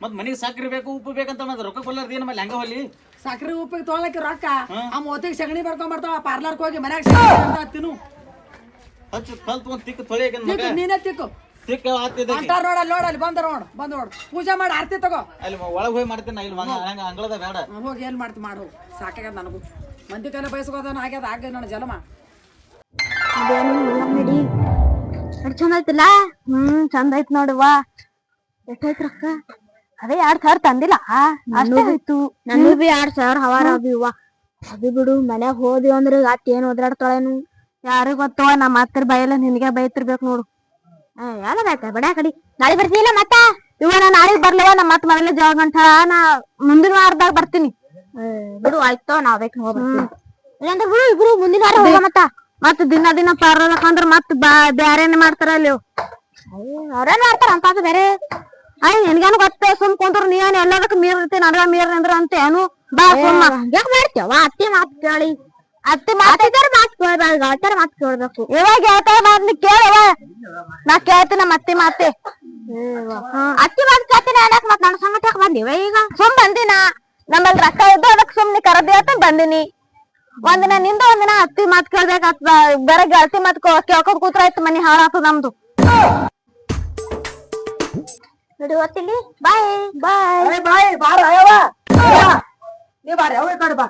ಮತ್ ಮನಿಗೆ ಸಕ್ರಿ ಬೇಕು ಉಪ್ಪು ಬೇಕಂತ ರೊಕ್ಕ ಕೊಡ್ಲಾರ್ದ ಏನ್ ಮೇಲೆ ಹಂಗ ಹೊಲಿ? ಸಕ್ರೆ ಉಪ್ಪಿಗೆ ತೊಗೊಳಕ್ಕೆ ರೊಕ್ಕ. ಆ ಮೋತಿಗೆ ಸಗಣಿ ಬರ್ಕೊಂಡ್ ಬರ್ತಾವ ಪಾರ್ಲರ್ಗೆ ಹೋಗಿ ಮನ್ಯಾಗ ತಿನ್ನು. ಹಚ್ಚು ಕಲ್ತು ಒಂದ್ ತಿಕ್ಕ ತೊಳಿಯಕ ಮಗ. ನೀನೇ ತಿಕ್ಕು. ತಿಕ್ಕ ಆತಿದ್ದ ಅಂತಾರ ನೋಡಲ್ಲಿ ನೋಡಲ್ಲಿ ಬಂದ ನೋಡ್ ಬಂದ್ ನೋಡ್. ಪೂಜೆ ಮಾಡಿ ಆರ್ತಿ ತಗೋ. ಅಲ್ಲಿ ಒಳಗ್ ಹೋಗಿ ಮಾಡ್ತೀನಿ ನಾ ಇಲ್ಲಿ ಮಗ. ಹಂಗ ಅಂಗಳದ ಬೇಡ. ಹೋಗಿ ಏನ್ ಮಾಡ್ತಿ ಮಾಡು. ಸಾಕಾಗ್ಯದ ನನಗೂ. ಮಂದಿ ಕೈಲ ಬಯಸ್ಕೋದನ ಆಗ್ಯದ ಆಗ್ಯದ ನನ್ನ ಜಲಮ. ನಡಿ. ಚಂದ ಐತಿಲ್ಲ ಹ್ಮ್ ಚಂದ ಐತ್ ನೋಡುವ ಎಷ್ಟೈತ್ ರೊಕ್ಕ? ಅದೇ ಎರಡ್ ಸಾವಿರ ತಂದಿಲ್ಲ. ಅಷ್ಟೇ ಆಯ್ತು. ನನಗೂ ಬಿ ಎರಡ್ ಸಾವಿರ ಹವಾರ ಅವಿವ ಅದು ಬಿಡು ಮನ್ಯಾಗ ಹೋದ್ವಿ ಅಂದ್ರೆ ಅಟ್ ಏನ್ ಓದಾಡ್ತಾಳೇನು ಯಾರಿಗ್ ಗೊತ್ತವ ನಮ್ಮ ಅತ್ತರ ಬಯಲ್ಲ ನಿನ್ಗೆ ಬೈತಿರ್ಬೇಕು ನೋಡು. ಎಲ್ಲ ಬೇಕ ಬಡ ಕಡಿ. ನಾಳೆ ಬರ್ತೀನಿಲ್ಲ ಮತ್ತ? ಇವ ನಾ ನಾಳೆ ಬರ್ಲವ ನಮ್ಮ ಮತ್ ಮೊದಲೇ ಜೋಳ ಗಂಟ ನಾ ಮುಂದಿನ ವಾರದಾಗ ಬರ್ತೀನಿ. ಬಿಡು ಆಯ್ತೋ? ನಾವ್ ಬೇಕು ಹೋಗ್ಬರ್ತೀನಿ ಇಲ್ಲಾಂದ್ರೆ ಬಿಡು ಇಬ್ರು ಮುಂದಿನ ವಾರ ಹೋಗ ಮತ್ತ. ಮತ್ ದಿನ ದಿನ ಪಾರ್ಲಕಂದ್ರ ಮತ್ ಬಾ ಬ್ಯಾರೇನೆ ಮಾಡ್ತಾರ ಅಲ್ಲಿ ಅವ್ರೇನ್ ಮಾಡ್ತಾರ? ಅಂತ ಬೇರೆ. ಅಯ್ಯ ನಿನ್ಗೇನು ಗೊತ್ತ? ಸುಮ್ ಕುಂದ್ರ ನೀನ್ ಎಲ್ಲದಕ್ಕೆ ಮೀರ್ ಇರ್ತೀನಿ ನನಗ ಮೀರ್ ನಿಂದ್ರ ಅಂತ. ಏನು ಬಾ ಸುಮ್ಮ ಯಾಕೆ ಮಾಡ್ತೇವ ಅತ್ತಿ ಮಾತ್ ಕೇಳಿ. ಅತ್ತಿ ಮಾತಾಡ್ತಾರ ಮಾತ್ ಕೇಳ್ಬಾರ್ದು ಗಾಳ್ತಾರ ಮಾತ್ ಕೇಳ್ಬೇಕು. ಇವಾಗ ಹೇಳ್ತಾರ ಮಾತ್ ನೀ ಕೇಳವ ನಾ ಕೇಳ್ತೀನಿ ಅತ್ತಿ ಮಾತೆ. ಅತ್ತಿ ಮಾತ್ ಕೇಳ್ತೀನಿ ಅನ್ನಕ್ ಮತ್ ನನ್ನ ಸಂಗಟ ಯಾಕೆ ಬಂದಿವ ಈಗ? ಸುಮ್ ಬಂದಿನ? ನಮ್ಮಲ್ಲಿ ರೊಕ್ಕ ಇದ್ದು ಅದಕ್ಕೆ ಸುಮ್ನೆ ಕರದಿ ಅಂತ ಬಂದಿನಿ. ಒಂದಿನ ನಿಂದ ಒಂದಿನ ಅತ್ತಿ ಮಾತ್ ಕೇಳ್ಬೇಕಾಗ್ತದ ಬರೀ ಗೆಳತಿ ಮಾತ್ ಕೇಳ್ಕೊಂಡ್ ಕೂತ್ರ ಆಯ್ತು ಮನಿ ಹಾಳಾಗ್ತದ ನಮ್ದು. ನೋಡಿ ಓದ್ತೀನಿ ಬಾಯ್. ಬಾಯ್. ಬಾಯ್ ಬಾರ ನೀ ಬಾರ ಯಾವ ಕಡೆ ಬಾ.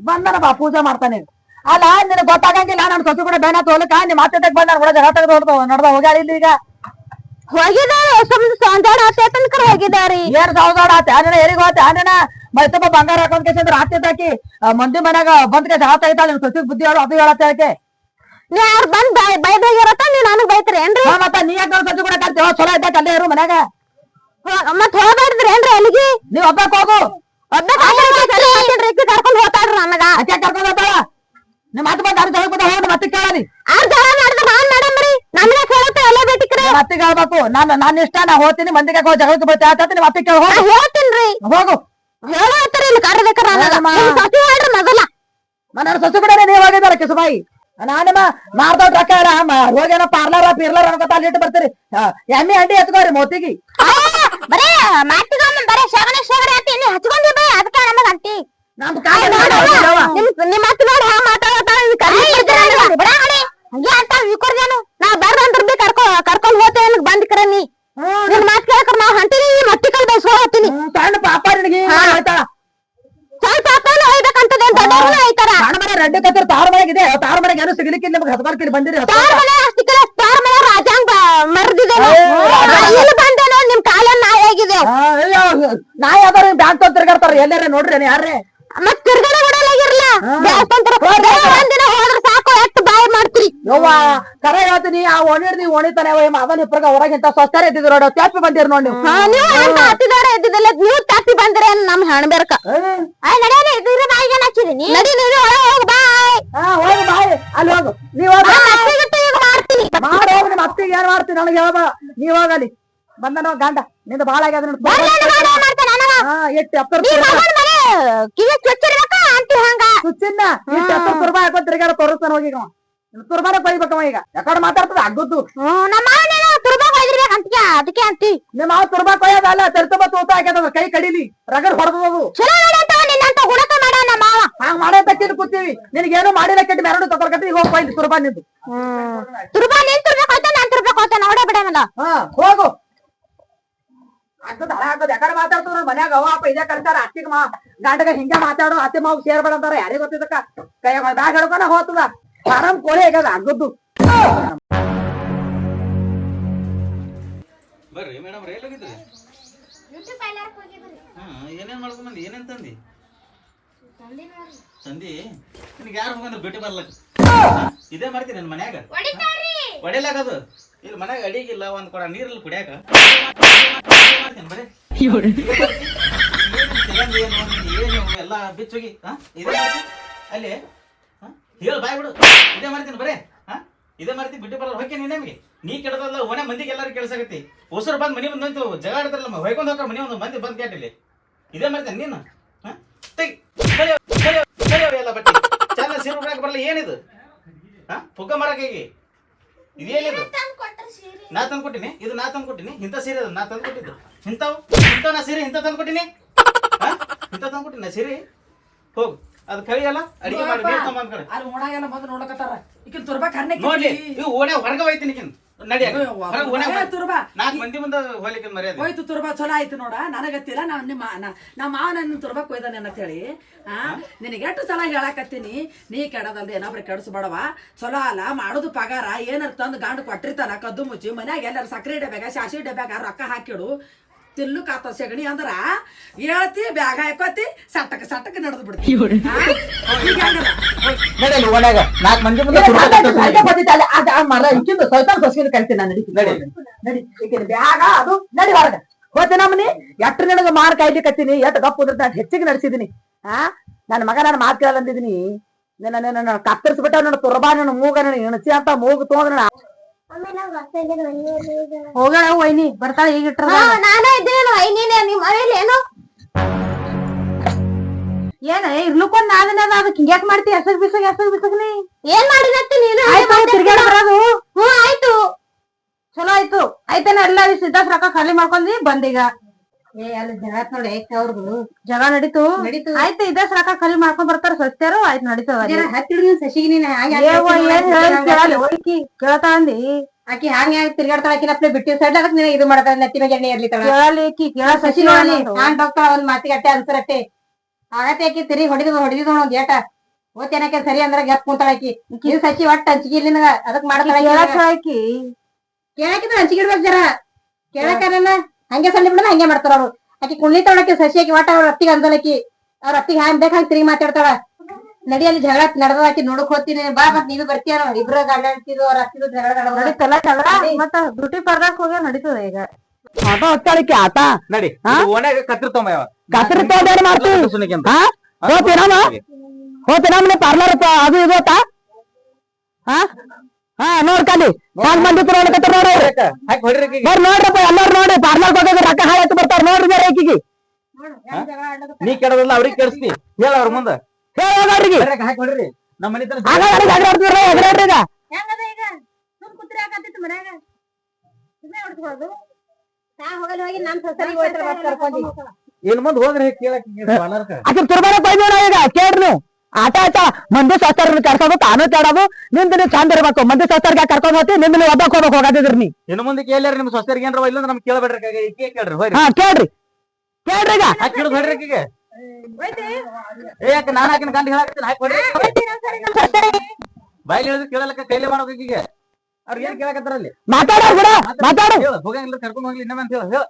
ಬಂದನ ಬಾ ಪೂಜೆ ಮಾಡ್ತಾನೆ. ಅಲ್ಲ ನಿನಗೆ ಗೊತ್ತಾಗಂಗಿಲ್ಲ ನನ್ನ ಸೊಸೆ ಕೂಡ ಬೇನ ತೋಲಕ ನಿಮ್ಮ ಮಾತಾಡಕ್ ಬಂದ ಕೂಡ ಜಗ ತೆಗೆದು ಹೊಡ್ದ ನಡ್ದ ಹೋಗ್ಯಾಳ ಇಲ್ಲಿ ಈಗ. ಸುಮ್ನೆ ಏನ್ ಸೌದಾಡ ಆತ ಎರಿಗ ಹೋತ ಮೈತಪ್ಪ ಬಂಗಾರ ಹಾಕೊಂಡ್ ಕೇಸಿಂದ ರಾತ್ರಿ ಹಾಕಿ ಮಂದಿ ಮನ್ಯಾಗ ಬಂದ್ ಕೇಸ ತೆಗಿತಾಳ ನಿನ್ ಸೊಸಿ ಬುದ್ಧಿ ಹೇಳು ಅದು ಹೇಳತ್ತೆ ಹೇಳಕ್ಕೆ ನೀ ಯಾರು ಬಂದ್ ಬೈದಾಗಿರತ್ತ ನೀ ನನಗ್ ಬೈತೀರಿ ಏನ್ರಿ? ಮತ್ತ ನೀ ಯಾಕೆ ಸೊಸಿ ಕೂಡ ಕರ್ತೀವ ಚಲೋ ಇದ್ದಾಕ ಅಲ್ಲೇ ಇರು ಮನ್ಯಾಗ. ಮತ್ ಏನ್ರಿ ಅಲ್ಲಿಗೆ? ನೀವ್ ಒಬ್ಬಕ್ ಹೋಗು. ಕರ್ಕೊಂಡ್ ಹೋಗ್ತಾಳ್ರಿ ನನಗ ಅಕ್ಕೆ ಕರ್ಕೊಂಡ್ ಹೋಗ್ತಾಳ ನಿಮ್ಮ ಮಾತು ಬಂದ ಜಗಳ ಬಂದ ಹೋಗಿ ಮತ್ತೆ ಕೇಳಲಿ. ಆರ್ ಜಗಳ ಮಾಡಿದ್ರ ನಾನ್ ಮೇಡಮ್ರಿ ನಮ್ಗೆ ಕೇಳುತ್ತೆ ಎಲ್ಲ ಬೇಟಿಕ್ರಿ ಮತ್ತೆ ಕೇಳ್ಬೇಕು ನಾನು ನಾನು ಇಷ್ಟ ನಾ ಹೋಗ್ತೀನಿ ಮಂದಿಗೆ ಹೋಗಿ ಜಗಳಕ್ಕೆ ಬರ್ತಾ ಆತ ನಿಮ್ಮ ಮತ್ತೆ ಕೇಳಿ ಹೋಗು. ಹೇಳ್ತೀನ್ರಿ ಹೋಗು. ಹೇಳೋ ಹತ್ತಿರ ಇಲ್ಲಿ ಕರ್ಬೇಕಾರ. ಸತಿ ಹೇಳ್ರಿ ಮೊದಲ. ನನ್ನ ಸೊಸೆ ಕೂಡ ನೀವು ಹೋಗಿದ್ದಾರೆ ಕಿಸುಬಾಯಿ? ನಾನಮ್ಮ ಮಾರ್ದವ್ ರೊಕ್ಕ ಹೋಗೇನ ಪಾರ್ಲರ್ ಪೀರ್ಲರ್ ಅನ್ಕೋತ ಅಲ್ಲಿ ಇಟ್ಟು ಬರ್ತೀರಿ. ಎಮ್ಮೆ ಅಂಡಿ ಎತ್ಕೋರಿ ಮೋತಿಗಿ. ಬರೇ ಮಾತಿಗೊಮ್ಮೆ ಬರೇ ಶಗಣಿ ಶಗಣಿ ಅಂತ ನೀ ಹಚ್ಕೊಂಡಿ ಬೈ ಅದಕ್ಕೆ ನಮಗ ಅಂಟಿ ನಮ್ ನಿಮ್ ನಿಮ್ ಮಾತು ನೋಡಿ ಹಾ ಮಾತಾಡತಾಳ ಹಂಗೆ ಅಂತ ವಿಕೋರ್ದೇನು ನಾ ಬರ್ದಂದ್ರ ಬಿ ಕರ್ಕೊ ಕರ್ಕೊಂಡ್ ಹೋತೆ ಬಂದ್ ಕರ ನೀ ನಿನ್ ಮಾತ್ ಕೇಳಕ್ರ ನಾವ್ ಹೊಂಟಿನಿ ಮಟ್ಟಿ ಕಲ್ ಬೈಸ್ಕೊ ಹೋಗ್ತೀನಿ ಸಣ್ಣ ಪಾಪ ನಿನಗೆ ಹಾ. ಆಯ್ತಾ ರೆಡ್ಡಿ ಕತ್ತರ ತಾರ ಮನೆಗಿದೆ ತಾರ ಮನೆಗೆ ಏನು ಸಿಗ್ಲಿಕ್ಕೆ ನಿಮ್ಗೆ ಹತ್ಬಾರ್ಕಿಲ್ಲಿ ಬಂದಿರಿ ಸ್ಟಾರ್ ಮನೆ ಅಷ್ಟಕ್ಕೆಲ್ಲ ಸ್ಟಾರ್ ಮನೆ ರಾಜಾಂಗ ಮರ್ದಿದೆ ಏ, ಇಲ್ಲಿ ಬಂದೆ ನೋಡಿ ನಿಮ್ ಕಾಲ ನಾಯಿ ಆಗಿದೆ ನಾಯಿ ಯಾವ್ದಾರ ಬ್ಯಾಂಕ್ ಅಂತ ತಿರ್ಗಾಡ್ತಾರ ಎಲ್ಲಾರ ನೋಡ್ರಿ ಯಾರೇ ಮತ್ ತಿರ್ಗಡೆ ಬಿಡಲಾಗಿರ್ಲ ಒಂದಿನ ಹೋದ್ರ ಸಾಕು ಎಷ್ಟು ಬಾಯ್ ಮಾಡ್ತೀರಿ. ಯವ್ವ ಕರೆ ಹೇಳ್ತೀನಿ ಆ ಒಣಿತಾನೆ ಅದನ್ನ ಹೊರಗಿಂತ ಸ್ವಸ್ಥರೇ ಇದ್ದಿದ್ರು ನೋಡು ಬಂದಿರ್ ನೋಡಿ ನೀವು. ಹಾ, ನೀವು ಅಂತ ಹತ್ತಿದವ್ರೆ ಇದ್ದಿದ್ದಿಲ್ಲ ನೀವು ತಪ್ಪಿ ಬಂದ್ರೆ ನಮ್ ನಡೆಯಲ್ಲ ಇದ್ರ ಬಾಯಿಗೆ ನಡಿ ಹೋಗ್ ಬಾಯ್. ಹಾ ಹೋಗು ಬಾಯ್. ಅಲ್ಲಿ ಹೋಗು. ನೀವ್ ಹೋಗ. ನಾನ್ ಅತ್ತಿಗಿಟ್ಟು ಈಗ ಮಾಡ್ತೀನಿ. ಮಾಡಿ ಅತ್ತಿಗೆ ಏನ್ ಮಾಡ್ತೀನಿ ನನಗೆ ಹೇಳ್ಬ ನೀವ್ ಹೋಗಲಿ. ಬಂದನೋ ಗಂಡ? ನಿಂದ ಬಾಳ ಆಗ್ಯದ ಎಟ್ಟು ಸುಚ್ಚಿನ್ನ ಹಾಕೊಂಡ್ ತಿರ್ಗಾಡ ತೋರಿಸ್ತಾನ ಹೋಗಿ ತುರ್ಬಾನ ಕೊಯ್ಬೇಕವ ಈಗ. ಯಾಕಡೆ ಮಾತಾಡ್ತದ? ಅಗ್ಗುದ್ದು. ಅದಕ್ಕೆ ಅಂತಿ ನಿಮ್ಮ ಮಾವ ತುರ್ಬಾ ಕೊಯ್ಯೋದಲ್ಲ ತೆರ್ತುಂಬ ತೂತ ಹಾಕ್ಯದ ಕೈ ಕಡಿಲಿ. ರಗಡ್ ಹೊಡೆದದು ಹಂಗ ಮಾಡೋ ಕಿಡ್ ಕೂತೀವಿ. ನಿನಗೇನು ಮಾಡಿಲ್ಲ ಕೆಟ್ಟ ಮೆರಡು ತಗೊಳ್ಕತ್ತಿ ಹೋಗಿ ಕೊಯ್ದು ತುರ್ಬಾ ನಿಂದು. ತುರ್ಬಾ ನಿಂತು ನಾನ್ ತುರ್ಬೇಕು ನೋಡೇ ಬಿಡಮಲ್ಲ ಹಾ ಹೋಗು ಹಾಕದ ಹಾಕದ ಯಾಕಡೆ ಮಾತಾಡ್ತಾರ ಮನ್ಯಾಗ ಅವ ಅಪ್ಪ ಇದೇ ಕಳ್ತಾರ ಅತ್ತಿಗೆ ಮಾ ಗಂಡಗ ಹಿಂಗೆ ಮಾತಾಡೋ ಅತ್ತೆ ಮಾವು ಸೇರ್ಬೇಡ ಅಂತಾರ. ಯಾರಿಗೆ ಗೊತ್ತಿದ್ದಕ್ಕ? ಕೈ ಬ್ಯಾಗ್ ಹಿಡ್ಕೊಂಡ ಹೋಗ್ತದ. ಆರಾಮ್ ಕೋಳಿ ಆಗದ ಅಗ್ಗದ್ದು ಬರ್ರಿ ಮೇಡಮ್ ರೈಲ್ ಹೋಗಿದ್ರಿ? ಹಾ ಏನೇನ್ ಮಾಡ್ಕೊಂಡ್ ಬಂದಿ? ಏನೇನ್ ತಂದಿ? ತಂದಿ ನಿನಗೆ ಯಾರು ಹೋಗಂದ್ರೆ ಭೇಟಿ ಬರ್ಲಕ್ ಇದೇ ಮಾಡ್ತೀನಿ ನನ್ನ ಮನ್ಯಾಗ. ಹೊಡಿಲಾಗದು ಇಲ್ಲಿ ಮನ್ಯಾಗ ಅಡಿಗಿಲ್ಲ ಒಂದ್ ಕೊಡ ನೀರಿಲ್ಲ ಕುಡಿಯಾಕ ಬರೀ. ಏನ್ ಏನು, ಏನು ಎಲ್ಲ ಬಿಚ್ಚೋಗಿ ಹಾ ಇದೇ ಅಲ್ಲಿ ಹಾ? ಹೇಳು ಬಾಯ್ ಬಿಡು. ಇದೇ ಮಾಡ್ತೀನಿ ಬರೇ. ಹಾ? ಇದೇ ಮಾಡ್ತೀನಿ ಬಿಟ್ಟು ಬರಲ್ಲ ಹೋಗಿ ನೀ ನಮಗೆ. ನೀ ಕೆಡದಲ್ಲ ಓನೆ ಮಂದಿಗೆ ಎಲ್ಲರೂ ಕೆಲಸಾಗತ್ತಿ ಹೊಸರು ಬಂದು ಮನೆ ಮುಂದೆ ನಿಂತು ಜಗಳ ಆಡ್ತಾರಲ್ಲ ಹೊಯ್ಕೊಂಡು ಹೋಗ್ರ ಮನೆ ಒಂದು ಮಂದಿ ಬಂದ್ ಕ್ಯಾಟಿಲ್ಲಿ ಇದೇ ಮಾಡ್ತೇನೆ ನೀನು. ಹಾ? ತೆಗಿ. ಕಲಿಯೋ ಕಲಿಯೋ ಎಲ್ಲ ಬಟ್ಟೆ. ಸೀರೆ ಉಡಾಕ ಬರಲ್ಲ ಏನಿದು? ಹಾ? ಪುಗ್ಗ ಮರಕಾಗಿ ಇದೇನಿದು? ನಾ ತಂದು ಕೊಟ್ಟಿನಿ ಇದು ನಾ ತಂದು ಕೊಟ್ಟಿನಿ ಇಂಥ ಸೀರೆ ಅದು ನಾ ತಂದು ಕೊಟ್ಟಿದ್ದು ಇಂಥವು? ಇಂಥ ನಾ ಸೀರೆ ಇಂಥ ತಂದು ಕೊಟ್ಟಿನಿ ಇಂಥ ತಂದು ಕೊಟ್ಟಿನಿ ನಾ ಸೀರೆ? ಹೋಗು. ಅದು ಕಳಿಯಲ್ಲ ಅಡಿಗೆ ಮಾಡಿ ಬೇಗ ತಗೊಂಬಂದ್ ಕಡೆ. ಅಲ್ಲಿ ಓಣಾಗೆಲ್ಲ ಬಂದು ನೋಡಕತ್ತಾರ. ಈಕಿನ್ ತುರ್ಬಾ ಕರ್ನೆ ನೋಡ್ಲಿ ಇವು ಓಣೆ ಹೊರಗೆ ಹೋಯ್ತೀನಿ ನಡಿ ತುರ್ಬಾ. ನಾಲ್ಕು ಮಂದಿ ಮುಂದೆ ಹೋಗ್ಲಿಕ್ಕೆ ಮರ್ಯಾದೆ ಹೋಯ್ತು ತುರ್ಬಾ ಚಲೋ ಆಯ್ತು ನೋಡ. ನನಗತ್ತಿಲ್ಲ ನಾ ನಿಮ್ಮ ನಮ್ಮ ಮಾವ ನನ್ನ ತುರ್ಬಾ ಕೊಯ್ದಾನೆ ಅಂತೇಳಿ ಆ ನಿನಗೆ ಎಷ್ಟು ಸಲ ಹೇಳಾಕತ್ತೀನಿ? ನೀ ಕೆಡದಲ್ದ ಏನಾದ್ರು ಕೆಡಿಸ್ಬೇಡವ ಚಲೋ ಅಲ್ಲ ಮಾಡೋದು ಪಗಾರ. ಏನಾರ ತಂದು ಗಾಂಡ್ ಕೊಟ್ಟಿರ್ತಾನ ಕದ್ದು ಮುಚ್ಚಿ ಮನ್ಯಾಗ ಎಲ್ಲಾರು ಸಕ್ಕರೆ ಡಬ್ಯಾಗ ಶಾಸಿ ಡಬ್ಯಾಗ ರೊಕ್ಕ ಹಾಕಿಡು ತಿಲ್ಲು ಕಾತ ಸೆಗಣಿ ಅಂದ್ರ ಹೇಳ್ತಿ ಬ್ಯಾಗ ಹಾಕೋತಿ ಸಟ್ಟಕ ಸಟ್ಟಕ ನಡೆದು ಬಿಡ್ತಿ. ಆ? ಈಗ ಹಂಗಲ್ಲ. ನಡಿ ಓಣ್ಯಾಗ ನಾಲ್ಕು ಮಂದಿ ಮುಂದೆ ಮರ ಇಕ್ಕಿಂದು ಸ್ವಲ್ಪ ಸೊಸಿನ ಕಲ್ತೀನಿ ನಾನು ನಡಿ ನಡಿ. ಬ್ಯಾಗ ಅದು ನಡಿ ಹೊರಗ. ಹೋತೆ ನಮ್ಮನಿ ಎಟ್ಟು ನಿನಗ ಮಾರ್ ಕಾಯ್ಲಿಕತ್ತೀನಿ ಎಟ್ಟು ಗಪ್ಪ ಉದ್ರತ ಅಷ್ಟ್ ಹೆಚ್ಚಿಗೆ ನಡೆಸಿದೀನಿ. ಆ? ನನ್ನ ಮಗ ನಾನು ಮಾತು ಕೇಳಲ್ಲ ಅಂದಿದ್ದೀನಿ ನನ್ನ ನನ್ನ ಕತ್ತರಿಸ್ಬಿಟ್ಟ ನನ್ನ ತುರ್ಬಾ ನನ್ನ ಮೂಗ ನನ್ನ ಎಣಸಿ ಅಂತ ಮೂಗು ತೊಗೊಂಡ್ರ ಹೋಗಳ ವೈನಿ ಬರ್ತಾಳೆ ಈಗ ಇಟ್ಟ ನಾನೇ ಇದ್ದೇನು ವೈನಿನೇ ನಿಮ್ಮ ಮನೇಲಿ ಏನು? ಏನ ಇರ್ಲಕ್ಕೊಂದ್ ನಾದನ ಅದಕ್ಕೆ ಹಿಂಗ್ಯಾಕ್ ಮಾಡ್ತಿ? ಹೆಸರು ಬಿಸಗ್ ಹೆಸರು ಬಿಸಗ್ ನೀ? ಏನ್ ಮಾಡಿದತ್ತಿ ನೀನು? ಆಯ್ತು ತಿರ್ಗಾಡ ಬರೋದು. ಹ್ಞೂ ಆಯ್ತು. ಚಲೋ ಆಯ್ತು. ಆಯ್ತೇನ ಎಲ್ಲ ಸಿದ್ಧಾಸ್ ರೊಕ್ಕ ಖಾಲಿ ಮಾಡ್ಕೊಂಡಿ ಬಂದೀಗ ಏ ಅಲ್ಲಿ ಜಗಳ ನೋಡಿ ಅವ್ರದ್ದು ಜಗಾ ನಡೀತು. ನಡೀತು. ಆಯ್ತು ಇದ ಸಾಕ ಖಾಲಿ ಮಾಡ್ಕೊಂಡ್ ಬರ್ತಾರ ಸಸ್ಯಾರು ಆಯ್ತು ನಡೀತದ ಕೇಳ್ತಾ ಸಸಿಗೆ ನೀನ್ ಕೇಳತಾ ಅಂದಿ. ಆಕಿ ಹಂಗ ತಿರ್ಗಾಡ್ತಾಳ ಆಕಿನ ಅಪ್ಲೆ ಬಿಟ್ಟು ಸೈಡ್ ಅದಕ್ಕೆ ನೀನು ಇದು ಮಾಡ್ತಾಳ ನೆತ್ತಿ ಮೇಲೆ ಎಣ್ಣೆ ಇರ್ಲಿತ್ತಾಳ ಕೇಳಲಿಕ್ಕಿ ಕೇಳ ಸಸಿ ನೋಡಿ ಹೋಗ್ತಾಳ ಒಂದ್ ಮಾತಿಗಟ್ಟೆ ಅನ್ಸರಟ್ಟೆ ಆಗತ್ತೆ ಆಕಿ ತಿರಿ ಹೊಡಿದು ಹೊಡಿದು ನೋಡ್ ಗೇಟ. ಓತೇನಕ್ಕೆ ಸರಿ ಅಂದ್ರ ಗ್ಯಾಪ್ ಕುಂತಾಳ ಆಕಿ. ಇದು ಸಸಿ ಒಟ್ಟ ಹಂಚಿಗೆ ಇಲ್ಲ ಅದಕ್ ಮಾಡ್ತಾಳ ಆಕಿ. ಕೇಳಕ್ ಹಾಕಿ ಕೇಳಕಿದ್ರ ಹಂಚಿಗೆ ಇಡ್ಬೇಕ್ ಜರ. ಕೇಳಕನ ಹಂಗೆ ಸಣ್ಣ ಬಿಡಲ್ಲ ಹಂಗೆ ಮಾಡ್ತಾರ ಅವ್ರು. ಆಕಿ ಕುಣ್ಲಿತಾಳಕ್ಕೆ ಸಸಿ ಆಕಿ ಒಟ್ಟ ಅವ್ರ ಅತ್ತಿಗೆ ಅಂದಲಕಿ ಅವ್ರ ಅತ್ತಿಗೆ ಹ್ಯಾಂಗ್ ಬೇಕ್ ಹಂಗ್ ತಿರುಗಿ ಮಾತಾಡ್ತಾಳ. ನಡಿಯಲ್ಲಿ ಜಗಳ ನಡೆದ ಆಕಿ ನೋಡಕ್ ಹೋಗ್ತೀನಿ. ಬಾ ಮತ್ ನೀನು ಬರ್ತೀಯ ಇಬ್ರು ಗಂಡ ಹೆಂಡ್ತಿದು ಅವ್ರ ಅತ್ತಿದ್ರು ಜಗಳ ಜಗಳ. ಮತ್ತ ಬ್ಯೂಟಿ ಪಾರ್ಲರ್ ಹೋಗಿ ನಡೀತದ ಈಗ? ಆಟ ನಡಿ ತೋದೇನ್ ಹೋತಿನಮ್ಮ ಪಾರ್ಲರ್ ಅದು ಇದು ಆತ ಹಾ ಹಾ ನೋಡ್ಕಂಡಿ ನಾಲ್ಕು ಮಂದಿ ನೋಡ್ಕತ್ತಾರ ನೋಡ್ರಿ. ನೋಡ್. ನೋಡ್ರಪ್ಪ ಎಲ್ಲಾರು ನೋಡಿ. ಪಾರ್ಲರ್ ಹೋಗೋದು ರೊಕ್ಕ ಹಾಳಾಯ್ತು ಬರ್ತಾರ ನೋಡ್ರಿ ಬೇರೆ ಆಕಿಗೆ ನೀ ಕೆಡದಲ್ಲ ಅವ್ರಿಗೆ ಕೆಡಿಸ್ತಿ ಹೇಳ ಅವ್ರ ಮುಂದ. ಹೇಳ ನೋಡ್ರಿಗೆ ಬರ್ರಿ ಹಾಕಿ ನಮ್ಮ ಮನೆ ತನ ಹಾಗಾದ್ರೆ ಜಾಗ್ರತೆ ಎದುರಾಡ್ರಿ ಈಗ. ಹೆಂಗದ ಈಗ? ಸುಮ್ ಕುತ್ರಿ ಹಾಕತ್ತಿತ್ತು ಮನ್ಯಾಗ? ಸುಮ್ಮನೆ ಹೊಡ್ಸ್ಕೊಳ್ಳೋದು ನಾ ಹೋಗಲ್ ಹೋಗಿ ನಮ್ ಸೊಸರಿಗೆ ಹೋಯ್ತಾರ ಮತ್ತ್ ಕರ್ಕೊಂಡಿ. ಇನ್ ಮುಂದ್ ಹೋದ್ರೆ ಕೇಳಕ್ ಅದ್ರ ತುರ್ಬಾರ ಕೊಯ್ದು ಈಗ ಕೇಳ್ರಿ ನೀವು. ಆಟ ಆಟ ಮಂದಿ ಸಸ್ತಾರ ಕರ್ಕೊಂಡು ತಾನು ತಾಡವು. ನಿಂದ ನೀವು ಚಂದ ಇರ್ಬೇಕು. ಮಂದಿ ಸಸ್ತಾರ್ಗೆ ಕರ್ಕೊಂಡು ಹೋಗಿ ನಿಂದ ನೀವು ಒಬ್ಬಕ್ ಹೋಗ್ಬೇಕು ಹೋಗದಿದ್ರಿ ನೀ. ಇನ್ನು ಮುಂದೆ ಕೇಳ್ಯಾರ ನಿಮ್ ಸೊಸೆರಿಗೆ ಏನ್ರ ಇಲ್ಲ ನಮ್ಗೆ ಕೇಳಬೇಡ್ರಿ ಕೇಳ್ರಿ ಹೋಯ್ರಿ. ಹಾ ಕೇಳ್ರಿ. ಕೇಳ್ರಿ ಈಗ. ಹಾಕಿ ಹಿಡಿದು ಹೊಡ್ರಿ ಆಕಿಗೆ ಏ ಯಾಕೆ ನಾನು ಹಾಕಿನ ಗಂಡ ಹೇಳಕತ್ತೀನಿ? ಹಾಕಿ ಹೊಡ್ರಿ ಬಾಯಿಗೆ ಹೇಳಿದ್ರೆ ಕೇಳಲಕ್ಕ ಕೈಲೇ ಏನ್ ಕೇಳಕತ್ತಾರಲ್ಲಿ ಮಾತಾಡೋ ಬಿಡ ಮಾತಾಡು. ಹೋಗಂಗಿಲ್ಲ ಕರ್ಕೊಂಡು ಹೋಗ್ಲಿ ಇನ್ನೊಮ್ಮೆ ಅಂತ ಹೇಳ ಹೇಳು.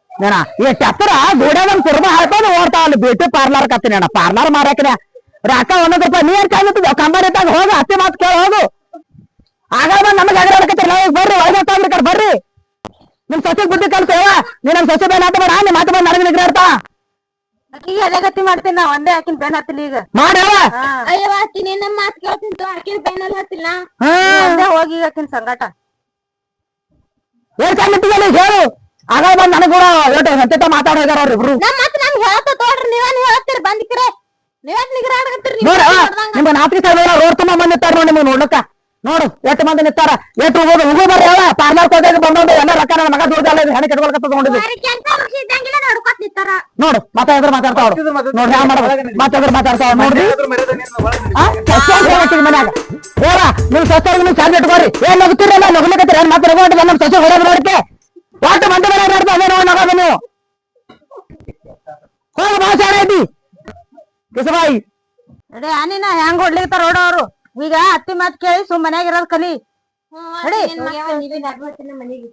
ಈ ಎಷ್ಟ್ ಗೋಡೆ ಗೋಡ್ಯಾಗ ಕುರ್ಮ ಹಾಕೊಂಡು ಓಡ್ತಾವಲ್ಲಿ ಬ್ಯೂಟಿ ಪಾರ್ಲರ್ ಕತ್ತೀನಿ ಅಣ್ಣ. ಪಾರ್ಲರ್ ಮಾರಾಕನ ರೊಕ್ಕ ಒಂದೊಂದಪ್ಪ ನೀರ್ ಕಂಬರ್ ಇದ್ದಾಗ ಹೋಗು ಅತಿ ಮಾತು ಕೇಳ ಹೋಗು. ಆಗ ಬಂದ್ ನಮಗ್ ಅಗರಾಡಕತ್ತಿರಲ್ಲ ನಾವು ಬರ್ರಿ ಒಳಗೆ ಹೋಗ್ತಾವ್ರಿ ಕಡೆ ಬರ್ರಿ. ನಿಮ್ ಸೊಸೆ ಬುದ್ಧಿ ಕಲ್ತೇವ ನೀ ನಮ್ ಸೊಸೆ ಬೇನ ಆತ ಬೇಡ ನಿಮ್ ಮಾತು ಬಂದ್ ನನಗೆ ನಿಗ್ರಹ ಈಗ ಬಂದ್ರೆ ಮಾಡ್ತೀನಿ ನಾ ಒಂದೇ ಆಕಿನ ಬೆನ್ ಹತ್ತಿಲ್ಲ ಈಗ. ಮಾಡ್ಯಾವ ಅಯ್ಯೋ ಆಕಿ ನಿನ್ನ ಮಾತ್ ಕೇಳ್ತೀನಿ ಆಕಿನ ಹತ್ತಿಲ್ಲ ಒಂದೇ ಹೋಗಿ ಆಕಿನ ಸಂಗಾಟ. ಏನ್ ಹೇಳು? ಆಗ ಬಂದ್ ನನಗ್ ಕೂಡ ಏಟು ಮಾತ್ ನಮ್ಗೆ ತೋಡ್ರಿ ನೀವೇನ್ ಬಂದಿಕ್ರೆ ಆಗತ್ತೀರಿ ನೋಡ ನಿಮ್ಗೆ ನಾಲ್ಕು ಸಾವಿರ ರೋಡ್ ತುಂಬ ಮಂದಿ ಇರ್ತಾರ ನೋಡಿ ನಿಮ್ಗೆ ನೋಡ್ಲಕ್ಕ. ನೋಡು ಎಷ್ಟು ಮಂದಿ ನಿತ್ತಾರ ಎಷ್ಟು ಹೋಗೋದು? ಹೋಗೋ ಬರ್ರಿ ಯಾವ ಪಾರ್ಲರ್ ಕೋಟೆಗೆ ಬಂದೊಂದು ಎಲ್ಲ ರೊಕ್ಕ ನನ್ನ ಮಗ ದುಡ್ದಲ್ಲ ಹೆಣೆ ಕೆಟ್ಕೊಳಕ ನಿಂತಾರ. ನೋಡು ಮಾತಾಡಿದ್ರೆ ಮಾತಾಡ್ತಾವ ನೋಡ್ರಿ ಹ್ಯಾಂಗ ಮಾಡೋದು ಮಾತಾಡಿದ್ರೆ ಮಾತಾಡ್ತಾವ ನೋಡ್ರಿ. ಮನ್ಯಾಗ? ಹೇಳ ನೀವು ಸೊಸೆಗೆ ನೀವು ಚಾರ್ಜ್ ಇಟ್ಕೋರಿ ಏನ್ ನಗುತ್ತೀರಲ್ಲ ನಗಲಿಕತ್ತೀರ. ಏನ್ ನಗೋದು ನಮ್ಮ ಸಸ್ಯ ಹೊಡೆದ್ ನೋಡಕ್ಕೆ ಒಟ್ಟು ಮಂದಿ ಮನೆ ನೋಡ್ತಾ ಅದೇ ನೋಡಿ ನಗೋದು ನೀವು ಹೋಗಿ ಭಾಷೆ ಐತಿ ಕಿಸಬಾಯಿ ನಡಿ ಆನಿನ ಹೆಂಗ್ ಹೊಡ್ಲಿಕತ್ತಾರ ನೋಡ ಅವ್ರು. ಈಗ ಅತ್ತಿ ಮಾತ್ ಕೇಳಿ ಸುಮ್ ಮನ್ಯಾಗ ಇರೋದ್ ಕಲಿ. ನೀವೇ ಮನೆಗೆ